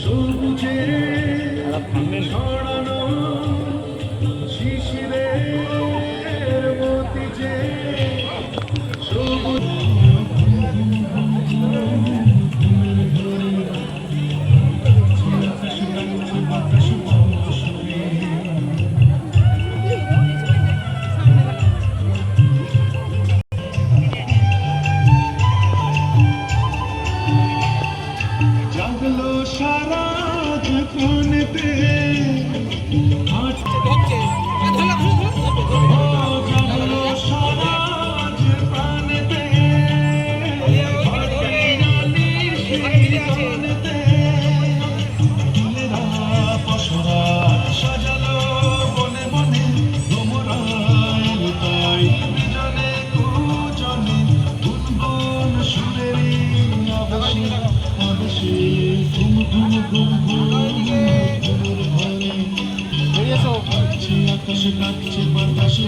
সবুজে ছড়ানো শিশিরে সারা জীবনতে আকাশে কাঁপছে বাতাসে